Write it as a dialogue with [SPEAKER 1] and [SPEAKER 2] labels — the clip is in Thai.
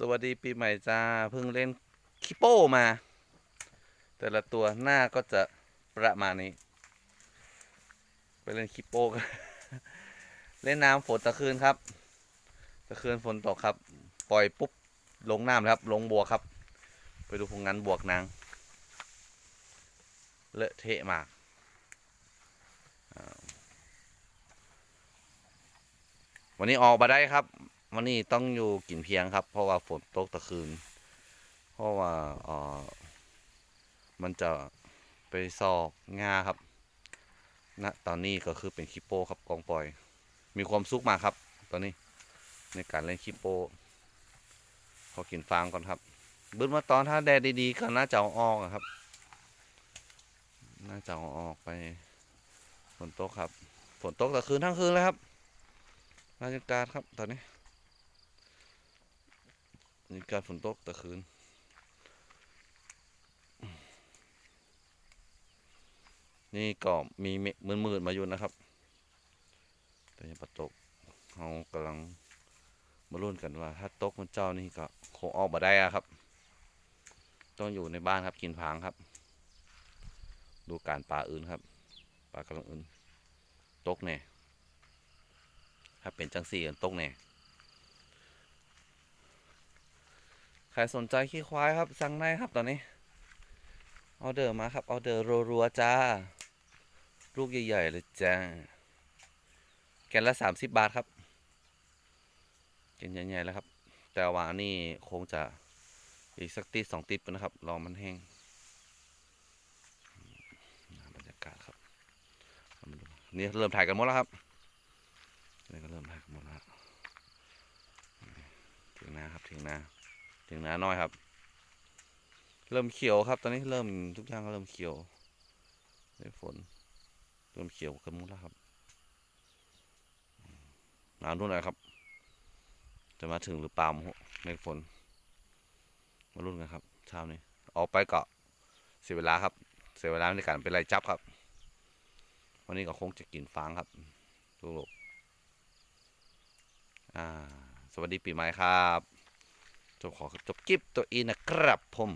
[SPEAKER 1] สวัสดีปีใหม่จ้าเพิ่งเล่นคิโป้มา แต่ละตัวหน้าก็จะประมาณนี้ ไปเล่นคิโป้กันเล่นน้ำฝนตะคืนครับตะคืนฝนตกครับ ปล่อยปุ๊บลงน้ำครับ ลงบวกครับ ไปดูผลงานบวกนางเลอะเทะมากวันนี้ออกมาได้ครับ วันนี้ต้องอยู่กินเพียงครับ เพราะว่าฝนตกตะคืน เพราะว่าออมันจะไปซอกงาครับณตอนนี้ก็คือเป็นคิปโป้ครับกองปล่อย มีความสุขมากครับ ตอนนี้ในการเล่นคิปโป้ขอกินฟางก่อนครับบึ้นมาตอนถ้าแดดดีๆก็น่าจะเอาออกอะครับ น่าจะเอาออกไปฝนตกครับ ฝนตกตะคืนทั้งคืนเลยครับบรรยากาศครับตอนนี้ นี่การฝนตกตะคืนนี่ก็มีเมฆมืดๆมาอยู่นะครับ แต่ยังปะตกเรากำลังมาลุ้นกันว่า ถ้าตกมันเจ้านี่ก็คงออกมาได้อะครับ ต้องอยู่ในบ้านครับกินผางครับ ดูการป่าอื่นครับป่ากำลังอื่น ตกแน่ถ้าเป็นจังสี่กันตกแน่ ใครสนใจขี้ควายครับ สั่งได้ครับตอนนี้ ออเดอร์มาครับ ออเดอร์รัวๆจ้า ลูกใหญ่ๆเลยจ้า แกนละสามสิบบาทครับแกนใหญ่ๆแล้วครับ แต่ว่านี่คงจะอีกสักติดสองติดนะครับ รอมันแห้งบรรยากาศครับ นี่เริ่มถ่ายกันหมดแล้วครับ นี่ก็เริ่มถ่ายกันหมดแล้วถึงนาครับถึงนา ถึงนาน้อยครับ เริ่มเขียวครับ ตอนนี้เริ่มทุกอย่างก็เริ่มเขียวได้ฝนเริ่มเขียวกันหมดแล้วครับหนาวนู่นนะครับ จะมาถึงหรือเปล่าเมฆฝน มาลุ้นกันครับเช้านี้ออกไปเกาะเสียเวลาครับ เสียเวลาในการไปไล่จับครับ วันนี้ก็คงจะกินฟางครับลูกๆอ่า สวัสดีปีใหม่ครับ จบขอจบคลิปตัวอีนะครับผม